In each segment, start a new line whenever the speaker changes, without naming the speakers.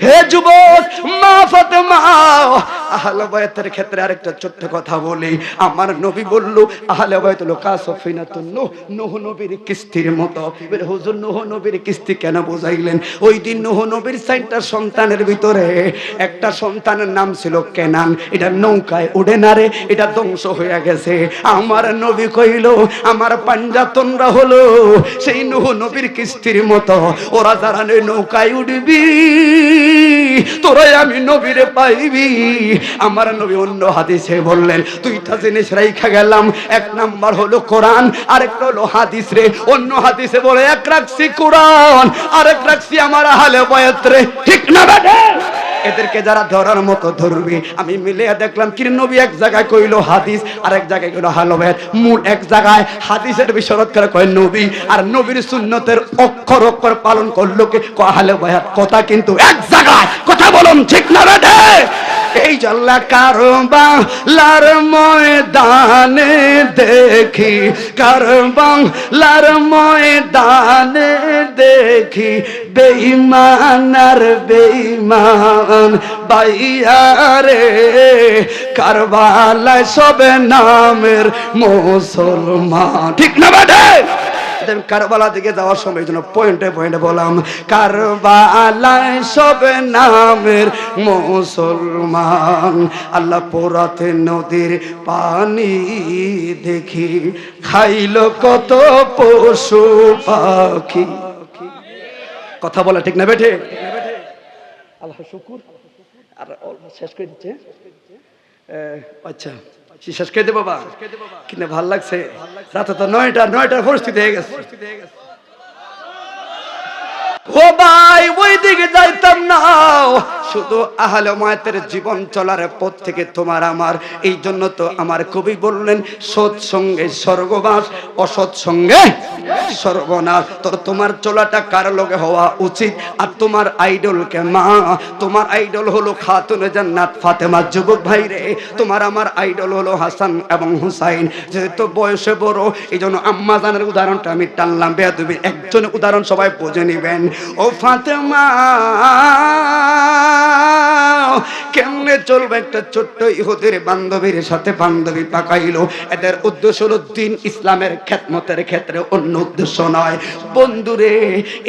হে যুবক মা ফাতেমা আহলে বায়াতের ক্ষেত্রে আরেকটা ছোট্ট কথা বলি। আমার নবী বলল, আহলে বায়াত হলো কাসফিনাতুন নূহ নূহ নবীর কিস্তির মতো। এবার হুজুর, নূহ নবীর কিস্তি কেন বোঝাইলেন? ওই দিন নূহ নবীর চারটা সন্তানের ভিতরে একটা সন্তানের নাম ছিল কেনান। এটা নৌকায় উড়ে না রে, এটা ধ্বংস হয়ে গেছে। আমার নবী কইল, আমার পাঞ্জাতনরা হলো সেই নূহ নবীর কিস্তির মতো। ওরা যারা নৌকায় উঠবি, তোরাই আমি নবীরে পাইবি। আমার নবী অন্য হাদিসে বললেন, দুইটা জিনিস রাইখা গেলাম। এক নাম্বার হলো কোরআন আরেকটা হলো হাদিস রে। অন্য হাদিসে বলে, এক রাখছি কোরআন, আরেক রাখছি আমার আহলে বয়াত রে। ঠিক না বেটে? এদেরকে যারা ধরার মতো ধরবে, আমি মিলিয়ে দেখলাম কি নবী এক জায়গায় কইলো হাদিস আর এক জায়গায় কইলো হালবেদ মূল এক জায়গায় হাদিসের বিশরত করে কয় নবী, আর নবীর সুন্নতের অক্ষর অক্ষর পালন করল কে? কহালে বয়াত। কথা কিন্তু এক জায়গায়। কথা বলুন, ঠিক না বেটে? এই জল্লা কারবাং, লার ময়দানে দেখি। কারবাং, লার ময়দানে দেখি। বেঈমান আর বেঈমান বাইয়ারে কারবালায় সবে নামের মুসলমান। ঠিক না বেটে আমি কারবালা দিকে যাওয়ার সময় জন্য পয়েন্টে পয়েন্টে বললাম কারবালায় সব নামের মুসলমান, আল্লাহ পোরাতে নদীর পানি দেখি, খাইল কত পশু পাখি। কথা বলা ঠিক না বেঠে? আল্লাহ শুকুর। আর শেষ করে দিচ্ছে। আচ্ছা। শেষ করে দে বাবা। কিনে ভালো লাগছে। রাতে তো নয়টা, নয়টার পরিস্থিতি হয়ে গেছে। ও ভাই ওই দিকে যাইতাম না। শুধু আহলে মায়াতের জীবন চলার পথ থেকে তোমার আমার। এই জন্য তো আমার কবি বললেন, সৎ সঙ্গে স্বর্গবাস, অসৎ সঙ্গে সর্বনাশ তোর তোমার চলাটা কার লগে হওয়া উচিত? আর তোমার আইডলকে মা? তোমার আইডল হলো খাতুন জান্নাত ফাতেমা। যুবক ভাই রে, তোমার আমার আইডল হলো হাসান এবং হুসাইন। যেহেতু বয়সে বড় এই জন্য আম্মা জানের উদাহরণটা আমি টানলাম। বেয়া তুমি একজন উদাহরণ সবাই বুঝে নিবেন। ও ফাতেমা চলবে একটা ছোট্ট ইহুদের বান্ধবীর সাথে বান্ধবী পাকাইলো এদের উদ্দেশ্য হলো দিন ইসলামের খেতমতের ক্ষেত্রে অন্য উদ্দেশ্য নয়। বন্ধুরে,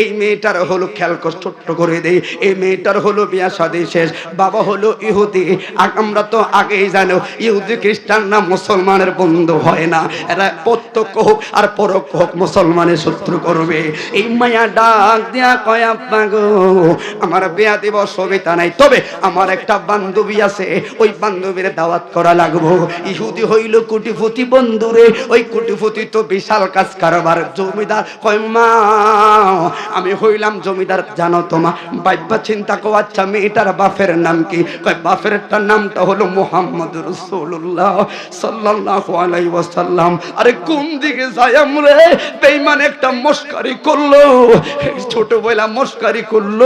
এই মেয়েটার হলো খেয়াল ছোট্ট করে দেই এই মেয়েটার হলো বিয়া সাদী শেষ। বাবা হলো ইহুদি। আমরা তো আগেই জানো, ইহুদি খ্রিস্টান না মুসলমানের বন্ধু হয় না। এরা প্রত্যক্ষ হোক আর পরোক্ষ হোক মুসলমানের শত্রু করবে। এই মায়া ডাক দিয়া কয় আপনা আমার বিয়া দিব সবিতা নাই। তবে আমার একটা বান্ধবী আছে ওই বান্ধবীর দাওয়াত করা লাগবো। ইহুদি হইল কুটিপতি বন্ধুরে, ওই কুটিপতি তো বিশাল কাজ কারবার জমিদার আমি হইলাম জমিদার, জানো তোমা বাইবা চিন্তা কো আচ্ছা মেয়েটার বাপের নাম কি? কয় বাপের নামটা হলো মোহাম্মদ রসুল্লাহ সাল্লাল্লাহু আলাইহি ওয়াসাল্লাম। আরে কোন দিকে যাই আমরা? বেঈমান একটা মস্কারি করল, এই ছোট বইলা মস্কারি করল,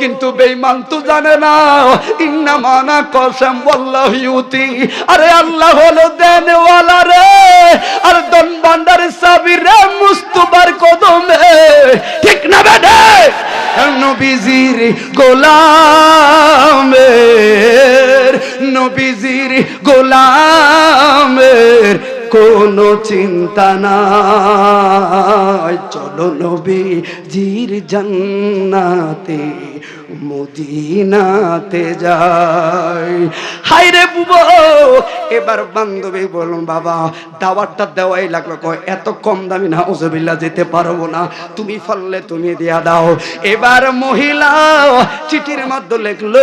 কিন্তু বেঈমান তো জানে না ইন্না মানা কসম ইউতি। আরে আল্লাহ হলো দেনওয়ালা রে। আর দন বান্দার চাবি রে মুস্তুবার কদমে। ঠিক না বেডে? নবীজির গোলামের নবীজির গোলামের কোনো চিন্তা নাই। চলো নবী, জির জান্নাতে, মদিনাতে যাই। হাই রে বুবো, এবার বান্ধবী বলুন, বাবা, দাওয়াতটা দেওয়াই লাগল কয়, এত কম দামি না ওজবিল্লা যেতে পারব না। তুমি ফললে তুমি দিয়া দাও। এবার মহিলা চিঠির মধ্যে লিখলো,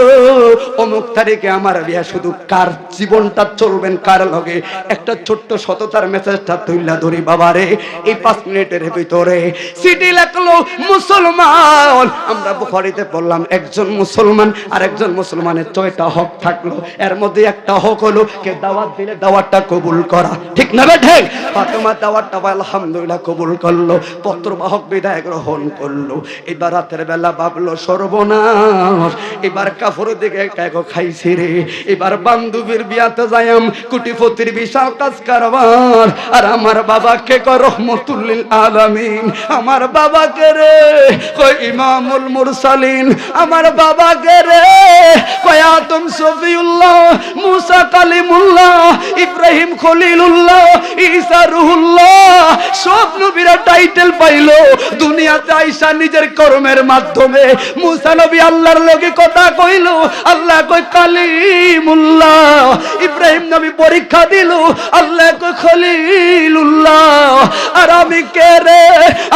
অমুক তারিখে আমার বিয়া, শুধু কার জীবনটা চলবেন, কার লগে? একটা ছোট্ট সততার মেসেজটা তুইলা ধরি বাবারে। এই পাঁচ মিনিটের ভিতরে চিঠি লেখলো, মুসলমান। আমরা বুখারিতে পড়লাম, একজন মুসলমান আর একজন মুসলমানের ছয়টা হক থাকল। এর মধ্যে একটা হক হলো কে দাওয়াত দিলে দাওয়াতটা কবুল করা। ঠিক না বেঠে? ফাতেমা দাওয়াতটা আলহামদুলিল্লাহ কবুল করল, পত্রবাহক বিদায় গ্রহণ করল। এবার রাতের বেলা ভাবলো, সর্বনাশ। এবার কাফর দিকে একা খাইছি রে। এবার বান্ধবীর বিয়াতে যাইম কুটিপতির বিশাল কাজ কারবার। আমার আর আমার বাবাকে কয় রহমতুল্লিল আলামিন। আমার বাবাকে রে, কয় ইমামুল মুরসালিন। আমার বাবাকে রে, কয় আদম সফিউল্লাহ মুসা কালিমুল্লাহ, ইব্রাহিম খলিলুল্লাহ, ঈসা রুহুল্লাহ। সব নবীরা টাইটেল পাইলো। দুনিয়াতে আইসা নিজের কর্মের মাধ্যমে। মুসা নবী আল্লাহর লগে কথা কইলো। আল্লাহ কই কালিমুল্লাহ। ইব্রাহিম নবী পরীক্ষা দিল। আল্লাহ কই খলিলুল্লাহ। আর আমি কে রে?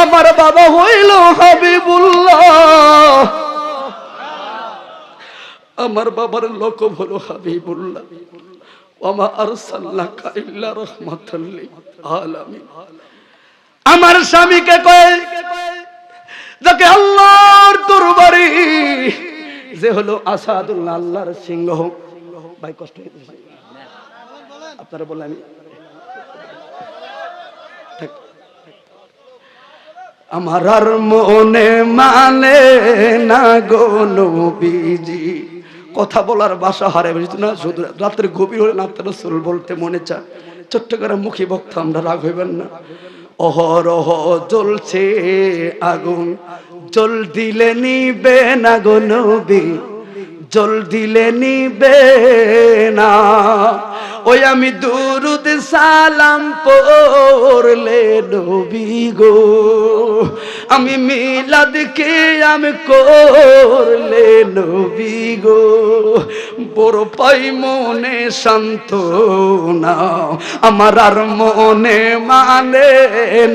আমার বাবা হইল হাবিবুল্লাহ। আমার বাবার লকব হলো হাবিবুল্লাহ। ওমা আরসালনাকা ইল্লা রাহমাতাল লিল আলামিন আমার স্বামীকে কয় আল্লাহর দরবারে, যে হলো আসাদুল্লাহ আল্লাহর সিংহ। ভাই, কষ্ট হইতেছে। আপনারা বললেন আমি। আমার আর মনে মানে না গো নবীজি। কথা বলার বাসা হারে বুঝতো না, শুধু রাত্রে গভীর হলে না সুল বলতে মনে চায়। চট্টগ্রাম মুখী বক্তা, আমরা রাগ হইবেন না। অহরহ জ্বলছে আগুন জল দিলে নিবে না গো নবী জল দিলে নিবে না। ওই আমি দুরুদ সালাম পড়লে নবী গো। আমি মিলাদ কে আমি করলে নবী গো। বড় পাই মনে শান্ত না আমার আর মনে মানে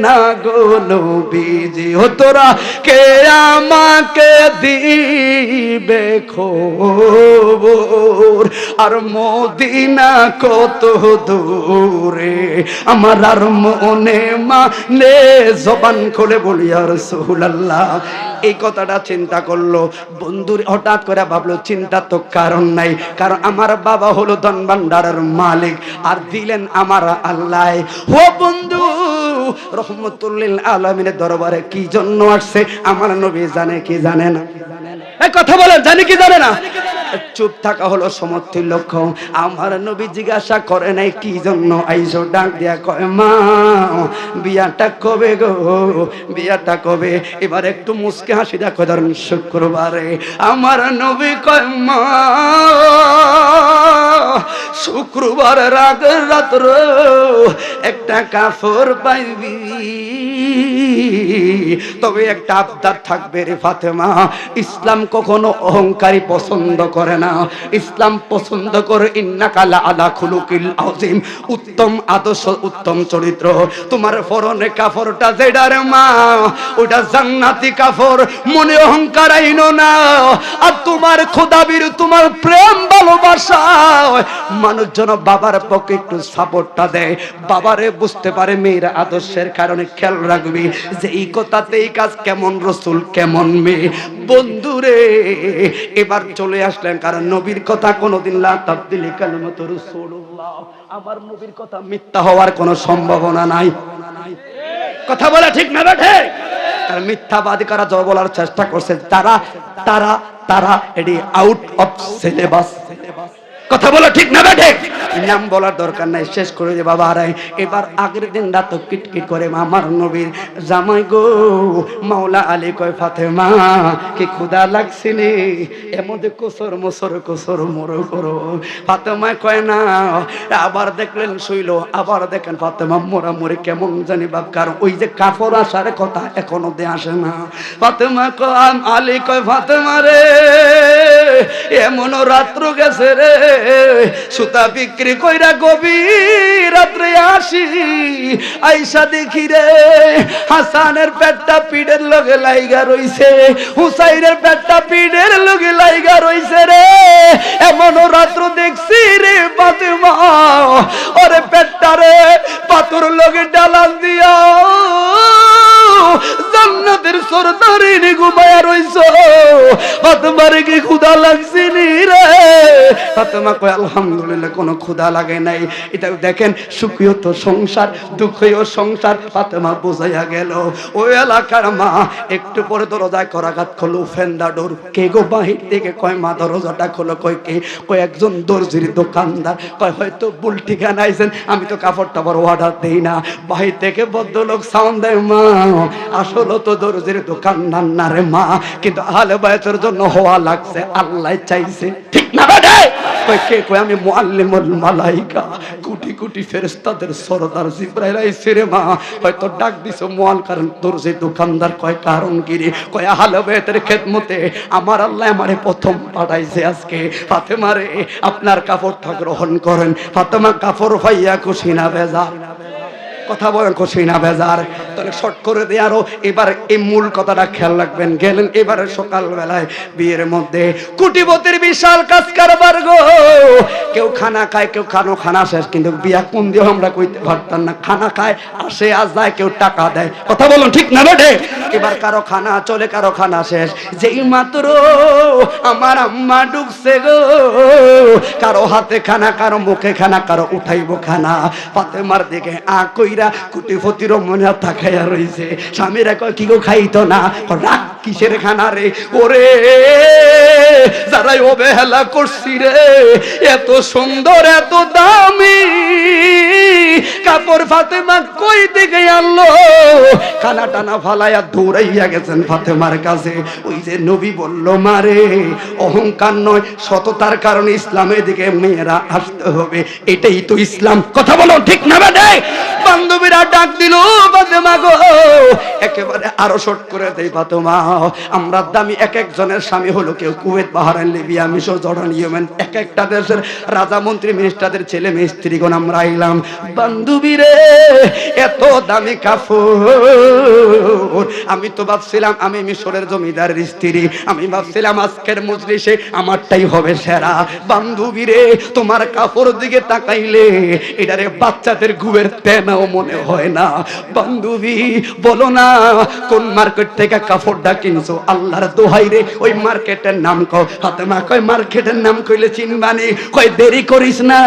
না গো নবীজি। ও তোরা কে আমাকে দিবে খবর? আর মদিনা কত দূরে, আমার আর মনে জবান বলি আর এই কথাটা চিন্তা করল। বন্ধুর হঠাৎ করে ভাবলো চিন্তা তো কারণ নাই, কারণ আমার বাবা হলো মালিক আর দিলেন আমার আল্লাহ। ও বন্ধু, রহমতুল্লিল আলমিনের দরবারে কি জন্য আসছে? আমার নবী জানে কি জানে না? কথা বলেন, জানি কি জানে না? চুপ থাকা হলো সমর্থির লক্ষ্য। আমার নবী জিজ্ঞাসা করে নাই, কি জন্য আইসো ডাক দিয়া কয়, মা, বিয়াটা কবে গো? বিয়াটা কবে? এবার একটু মুসকে হাসি দেখো, ধরুন, শুক্রবারে। আমার নবী কয়, মা, শুক্রবার রাগের রাত্র একটা কাফর পাইবি। তবে একটা আবদার থাকবে রে ফাতেমা। ইসলাম কখনো অহংকারী পছন্দ করে না। ইসলাম পছন্দ করে ইন্নাকালা আলা খুলুকিল আজিম উত্তম আদর্শ, উত্তম চরিত্র। তোমার ফরনে কাফরটা যেটার মা, ওটা জান্নাতি কাফর। মনে অহংকার আইনো না। আর তোমার খোদাবির তোমার প্রেম ভালোবাসা। মানুষজন বাবার পক্ষে একটু সাপোর্টটা দেয়। বাবারে বুঝতে পারে মেয়েরা আদর্শের কারণে খেয়াল রাখবি। যে এই কথাতে এই কাজ, কেমন রসুল, কেমন মেয়ে। বন্ধুরে, এবার চলে আসলেন, কারণ নবীর কথা কোনোদিন লা কালিমাতু রাসূলুল্লাহ। আমার নবীর কথা মিথ্যা হওয়ার কোনো সম্ভাবনা নাই। কথা বলা ঠিক না বেঠে? তার মিথ্যাবাদী করা যা বলার চেষ্টা করছে? তারা তারা তারা এটি আউট অফ সিলেবাস কথা বলো ঠিক না বেঠে নাম বলার দরকার নাই, শেষ করে দে বাবা আরাই এবার আগের দিন রাত কিটকিট করে আমার নবীর জামাই গো। মাওলা আলী কয়, ফাতেমা, কি ক্ষুদা লাগছিনি এমধ্যে কোসর মোসর, কোসর মোর করো। ফাতেমা কয়, না, আবার দেখলেন শুইল, আবার দেখেন ফাতেমা মোরা মোরে কেমন জানি বাপ। কারণ ওই যে কাপড় আসার কথা এখনও দে আসে না। ফাতেমা কয় আলী কয়, ফাতেমা রে এমন রাত্র গেছে রে। সুতা বিক্রি কইরা গভীর রাত্রে আসি, আইসা দেখি রে, হাসানের পেটটা পিঠের লগে লাইগা রইছে, হুসাইনের পেটটা পিঠের লগে লাইগা রইছে রে। এমন রাত্র দেখছি রে ফাতেমা। ওরে পেটটা রে, পাথর লগে ডালান দিয়া। জান্নাতের সরদারি ঘুমায়া রইছ। তোমার কি ক্ষুধা লাগছে নি রে? ফাতেমা কয়, আলহামদুলিল্লাহ, কোনো ক্ষুধা লাগে নাই। এটা দেখেন সুখীয় তো সংসার দুঃখীয় সংসার। ফাতেমা বোঝাইয়া গেল ওই এলাকার মা, একটু পরে দরজায় করাঘাত খোলো ফেন্দা ডোর। কে গো বাহির থেকে কয়, মা, দরজাটা খোলো। কয়, কে? কয়, একজন দর্জির দোকানদার। কয়, হয়তো ভুল ঠিকানা আইছেন, আমি তো কাপড় টাপড় অর্ডার দেই না। বাহির থেকে ভদ্রলোক সাউন্ড দেয়, মা, আসলে তো দর্জির দোকানদার না রে মা, কিন্তু আহলে বায়তের জন্য হওয়া লাগছে, আল্লাহ চাইছে। হয়তো ডাক দিছো কারণ দর্জি দোকানদার কয় কারণ গিরি আমার আমারে প্রথম পাঠাইছে আজকে। ফাতেমা রে, আপনার কাপড়টা গ্রহণ করেন। ফাতেমা কাপড় পাইয়া খুশি না বেজার কথা বলেন খুশি না বেজার। তাহলে শর্ট করে দিয়ে আরও। এবার এই মূল কথাটা খেয়াল রাখবেন। গেলেন এবারে সকালবেলায় বিয়ের মধ্যে। কুটিপতির বিশাল কাজ কারবার গো। কেউ খানা খায়, কেউ খানো খানা শেষ। কিন্তু বিয়া কোন দিয়ে আমরা কইতে পারতাম না। খানা খায়, আসে আজ যায় কেউ টাকা দেয়। কথা বলুন ঠিক না বেটে? এবার কারও খানা চলে কারও খানা শেষ। যেই মাত্র আমার আম্মা ডুবছে গো কারও হাতে খানা কারও মুখে খানা কারও উঠাইবো খানা। ফাতেমার দিকে আ কইরা কুটিপতির মনে তাকাইয়া রইছে। স্বামীরা কয় কি গো খাইতো না? রাখ কিসের খানা রে? ওরে যারাই অবহেলা করছি রে এত সুন্দর এত দামি কাপড় ফাতেমা কই থেকে আনলো? খানা টানা ফালাইয়া দৌড়াইয়া গেছেন ফাতেমার কাছে। ওই যে নবী বলল, মারে, অহংকার নয়, সততার কারণে ইসলামের দিকে মেয়েরা আসতে হবে। এটাই তো ইসলাম। কথা বলো, ঠিক না বেটে? বান্ধবীরা ডাক দিল, ফাতেমা গো। একেবারে আরও শর্ট করে দেই ফাতেমা। আমরা দামি এক একজনের স্বামী হলো কেউ কুয়েত লিবিয়া, মিশর, জর্ডান, ইয়েমেন, এক একটা দেশের রাজা, মন্ত্রী, মিনিস্টারদের ছেলে মেয়ে স্ত্রীগণ আমরা আইলাম। বান্ধবী রে এত দামি কাপড় আমি তো ভাবছিলাম আমি মিশরের জমিদারের স্ত্রী। আমি ভাবছিলাম আজকের মজলিসে আমারটাই হবে সেরা। বান্ধবী রে, তোমার কাপড় দিকে তাকাইলে এটারে বাচ্চাদের গুবের তেনাও মনে হয় না। বান্ধবী, বলো না, কোন মার্কেট থেকে কাপড়টা কিনছো? আল্লাহর দোহাই রে, ওই মার্কেটের নাম কও। ফাতেমা কয়, মার্কেটের নাম কইলে চিনবানি কয়, দেরি করিস না।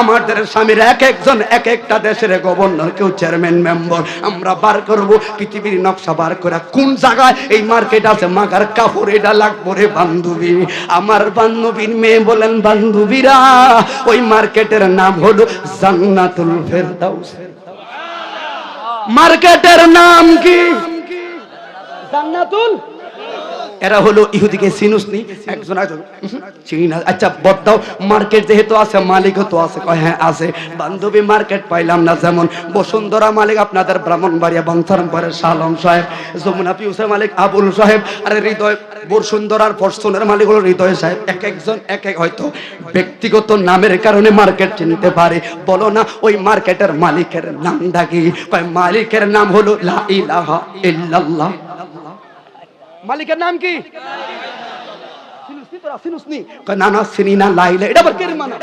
আমাদের স্বামীর এক একজন, এক একটা দেশের গভর্নর, কেউ চেয়ারম্যান, মেম্বার। আমরা বার করব, পৃথিবীর নকশা বার করে কোন জায়গায় এই মার্কেট আছে? মাগার কাপড় এটা লাগবো বান্ধবী। আমার বান্ধবীর মেয়ে বলেন, বান্ধবীরা, ওই মার্কেটের নাম হলো জান্নাতুল ফেরদাউস। মার্কেটের নাম কি? জান্নাতুল এরা হলো ইহুদিকে চিনুসনি একজন চিনি না। আচ্ছা বদ্দাও মার্কেট যেহেতু আছে, মালিকও তো আছে। কয় হ্যাঁ আছে। বান্ধবী মার্কেট পাইলাম না যেমন। বসুন্ধরা মালিক আপনাদের ব্রাহ্মণবাড়িয়া বংশারম্পরের শালম সাহেব, যমুনা পিউসা মালিক আবুল সাহেব, আরে হৃদয় বসুন্ধরার ফরসুনের মালিক হলো হৃদয় সাহেব। এক একজন, এক এক হয়তো ব্যক্তিগত নামের কারণে মার্কেট চিনতে পারে। বলো না, ওই মার্কেটের মালিকের নাম কি কয়, মালিকের নাম হলো লা ইলাহা ইল্লাল্লাহ। মালিকের নাম কি? না? না চিনি না লাইলা এটা আবার কের মানা?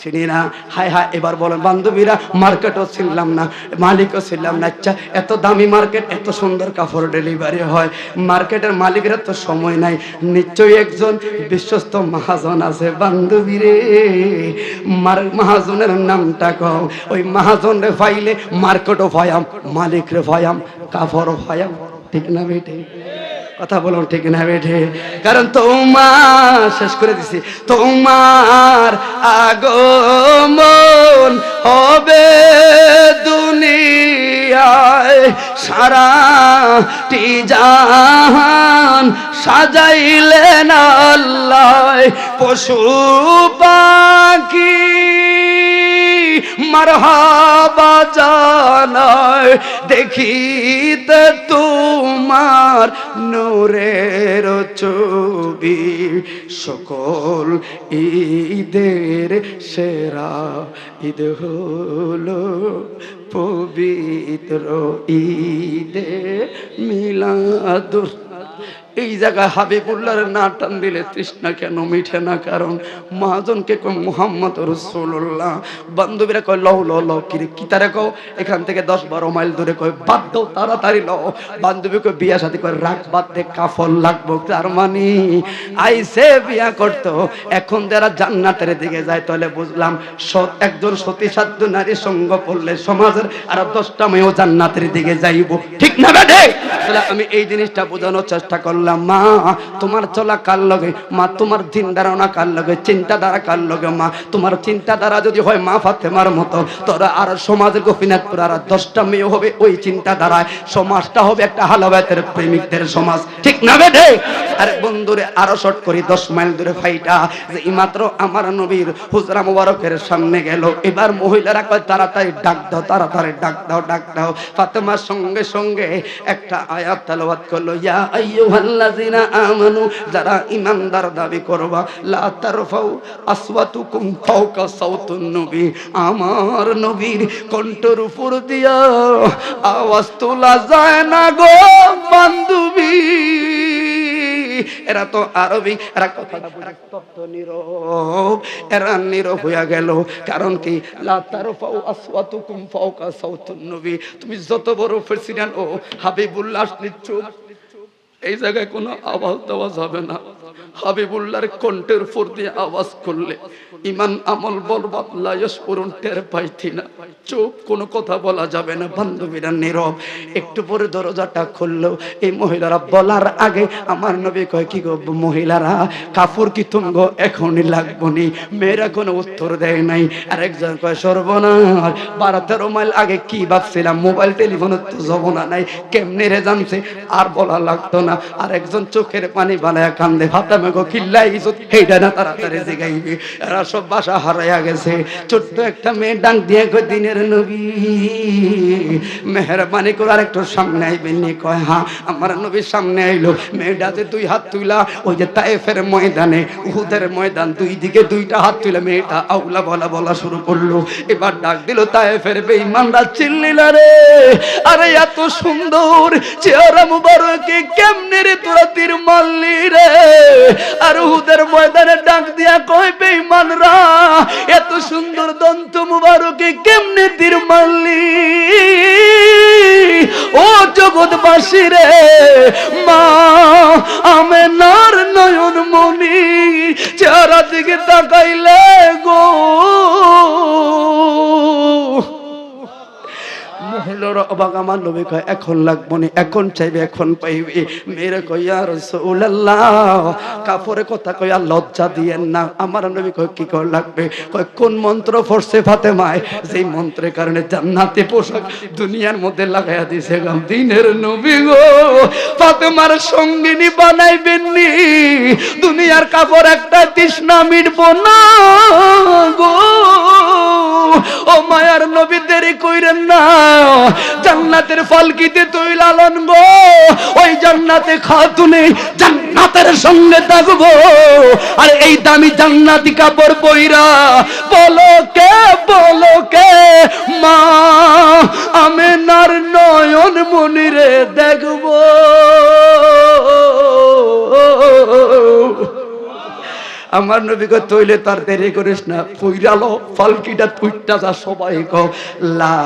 চিনি না হায় হায় এবার বলেন বান্ধবীরা মার্কেটও ছিলাম না মালিকও ছিলাম না আচ্ছা এত দামি মার্কেট এত সুন্দর কাপড় ডেলিভারি হয় মার্কেটের মালিকের তো সময় নাই নিশ্চয়ই একজন বিশ্বস্ত মহাজন আছে বান্ধবী রে মার মহাজনের নামটা কম ওই মহাজন রে ফাইলে মার্কেটও ভয়াম মালিক রে ভয়াম কাপড়ও ভয়াম ঠিক না বেটে? কথা বলুন ঠিক না বেঠে? কারণ তোমার, শেষ করে দিছি, তোমার আগমন হবে দুনিয়ায়। সারাটি জাহান সাজাইলেন আল্লাহ। পশু পাখি মারহাবা জানায় দেখিতে তোমার নূরের ছবি। সকল ঈদের সেরা ঈদ হলো পবিত্র ঈদে মিলাদুর এই জায়গায় হাবিবুল্লাহর না টান দিলে তৃষ্ণা কেন? মিঠে না কারণ? মহাজনকে কয়, মোহাম্মদ রসুল্লাহ বান্ধবীরা কয় লও লও লও কিরে কি তারা কও? এখান থেকে দশ বারো মাইল দূরে কয়, বাদ দাও, তাড়াতাড়ি লও বান্ধবী কয়, বিয়া সাথে কয়, রাগ বাদ দে কাফল লাগবো। তার মানে আইসে বিয়া করতো। এখন যারা জান্নাতের দিকে যায়, তাহলে বুঝলাম সৎ একজন সতী সাধ্য নারী সঙ্গ করলে সমাজের আর দশটা মেয়েও জান্নাতের দিকে যাইব। ঠিক না বেঠে? তাহলে আমি এই জিনিসটা বোঝানোর চেষ্টা করলাম। মা, তোমার চলা কার লগে? মা, তোমার দিন ধারণা কার লগে? চিন্তাধারা কার লগে, মা? তোমার চিন্তাধারা যদি হয়, মা ফাতেমার মতো, তোরা আর সমাজের গোপীনাথপুর আর দশটা মেয়ে হবে ওই চিন্তাধারায়। সমাজটা হবে একটা হালাবাতের প্রেমিকদের সমাজ। ঠিক না বেঠে আরে বন্ধুরে, আরও শর্ট করি, দশ মাইল দূরে ফাইটা, যে মাত্র আমার নবীর হুজরা মুবারকের সামনে গেল। এবার মহিলারা কয়, তাড়াতাড়ি ডাক দাও, তাড়াতাড়ি ডাক দাও ডাক দাও। ফাতেমার সঙ্গে সঙ্গে একটা আয়াত তেলাওয়াত করল, ইয়া আইয়ুহাল্লাযিনা আমানু, যারা ঈমানদার দাবি করবা, লা তারফাউ আসওয়াতুকুম ফাওকা সাউতুন নবী। আমার নবীর কণ্ঠের উপর দিয়া আওয়াজ তোলা যায় না গো বান্ধবী। এরা তো আরবি, এরা নীরব এরা নীরব হইয়া গেল। কারণ কি? তুমি যত বড় প্রেসিডেন্ট ও হাবিবুল্লাহ চুপ এই জায়গায় কোনো আওয়াজ দেওয়া যাবে না। হাবিবুল্লাহর কণ্ঠের উপর দিয়ে আওয়াজ করলে, ইমান আমল বরবাদ লায়স পূরণ টের পাইতি না। চুপ, কোনো কথা বলা যাবে না। বান্ধবীরা নীরব, একটু পরে দরজাটা খুললো। এই মহিলারা বলার আগে আমার নবী কয়, কি গো মহিলারা কাপড় কি তুঙ্গ এখনই লাগবো নি? মেয়েরা কোনো উত্তর দেয় নাই। আর একজন কয়, সর্বনাশ বারো তেরো মাইল আগে কি ভাবছিলাম? মোবাইল, টেলিফোনের তো জবনা নাই, কেমনে রে জানছে? আর বলা লাগতো না। আর একজন চোখের পানি বানায় কান্দে মেহরবানি করে একটু সামনে আইবেন কয় হ্যাঁ আমার নবীর সামনে আইলো। মেয়েটাতে দুই হাত তুইলা, ওই যে তায়েফের ময়দানে, উহুদের ময়দান, দুই দিকে দুইটা হাত তুলে মেয়েটা আউলা বলা বলা শুরু করল। এবার ডাক দিল তায়েফের বেঈমানরা, চিল্লিলা রে, আরে এত সুন্দর চেহারা মুবারকে, কেমনে রে তোরা তীর মারলি রে? আর উহুদের ময়দানে ডাক দিয়া কয় বেঈমানরা এত সুন্দর দন্ত মুবারকে কেমনে তীর মারলি? ও জগৎবাসী রে, মা আমেনার নয়ন মনি চেহারা দিকে তাকাইলে গো মহিলার অবাক, আমার নবী কয়, এখন লাগবো না, এখন চাইবে, এখন পাইবে। মেরে কইয়া রসুল্লাহ কাপড়ে কথা কইয়া লজ্জা দিয়েন না। আমার নবী কয়, কি কর লাগবে? কয়, কোন মন্ত্র ফরসে ফাতেমায়? যেই মন্ত্রের কারণে জান্নাতে পোশাক দুনিয়ার মধ্যে লাগাইয়া দিছে গাম দিনের নবী গো। ফাতেমার সঙ্গিনী বানাইবেন নি, দুনিয়ার কাপড় একটা তৃষ্ণা মিটবো না গো। ও মায়ার নবী দেরি কইরেন না, জান্নাতের ফলকিতে তুই লালন গো। ওই জান্নাতে খাতুনে জান্নাতের সঙ্গে থাকব। আর এই দামি জান্নাতি কাপড় পইরা বলো কে বলো কে? মা আমেনার নয়ন মনিরে দেখব। আমার নবীকে তৈলে তার দেরি করিস না পুইরালো ফালকিটা তুইটা যা সবাই কো লা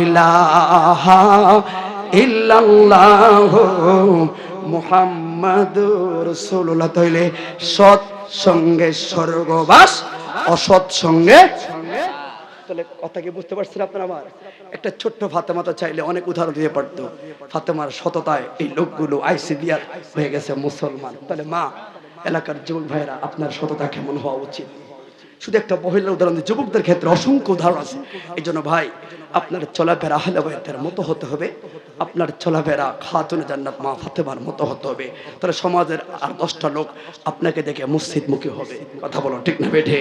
ইলাহা ইল্লাল্লাহ মুহাম্মাদুর রাসূলুল্লাহ। তৈলে সৎ সঙ্গে স্বর্গবাস, অসৎ সঙ্গে তাহলে কথা কি বুঝতে পারছেন আপনারা আমার? একটা ছোট্ট ফাতেমাতা চাইলে অনেক উদাহরণ দিয়ে পারতো ফাতেমার সততায় এই লোকগুলো হয়ে গেছে মুসলমান। তাহলে মা এলাকার যুবক ভাইয়েরা আপনার সততা কেমন হওয়া উচিত? শুধু একটা মহিলার উদাহরণ যুবকদের ক্ষেত্রে অসংখ্য উদাহরণ আছে। এই জন্য ভাই, আপনার চলাফেরা আহলে বাইতের মতো হতে হবে। আপনার চলাফেরা খাতুন জান্নাত মা ফাতেমার মতো হতে হবে। তাহলে সমাজের আর দশটা লোক আপনাকে দেখে মসজিদ মুখী হবে। কথা বলো ঠিক না বেঠে?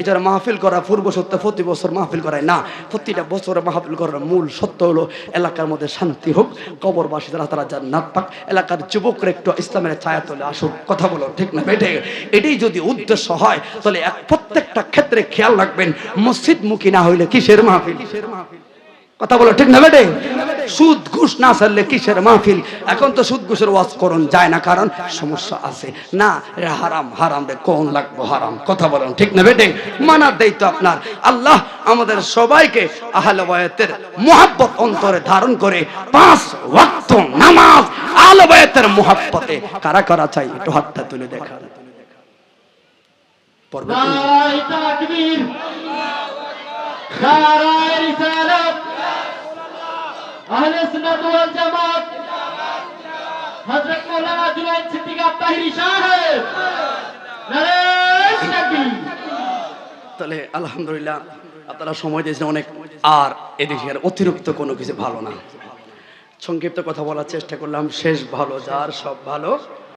এছাড়া মাহফিল করা পূর্ব সত্য, প্রতি বছর মাহফিল করায় না, প্রতিটা বছর মাহফিল করার মূল সত্য হলো এলাকার মধ্যে শান্তি হোক, কবরবাসী যারা, তারা জান্নাত পাক। এলাকার যুবকরা একটু ইসলামের ছায়া তোলে আসুক। কথা বলো ঠিক না বেঠে? এটাই যদি উদ্দেশ্য হয়, তাহলে এক প্রত্যেকটা ক্ষেত্রে খেয়াল রাখবেন মসজিদ মুখী না হইলে কিসের মাহফিল? কথা বলো ঠিক না বেটে? সুদ ঘুষ না ছাড়লে কিসের মাহফিল? এখন তো সুদ ঘুষের ওয়াজ করুন যায় না, কারণ সমস্যা আছে। না হারাম হারাম রে, কোন লাগবো হারাম? কথা বলেন, ঠিক না বেটে? মানার দেই তো আপনার। আল্লাহ আমাদের সবাইকে আহলে বায়াতের মোহাব্বত অন্তরে ধারণ করে পাঁচ ওয়াক্ত নামাজ আহলে বায়াতের মোহাব্বতে কারা কারা চাই? একটু হাতটা তুলে দেখা
সিদ্দিক সাহেব।
তাহলে আলহামদুলিল্লাহ আপনারা সময় দিয়েছেন অনেক। আর এদিকে আর অতিরিক্ত কোনো কিছু ভালো না। সংক্ষিপ্ত কথা বলার চেষ্টা করলাম শেষ ভালো যার সব ভালো।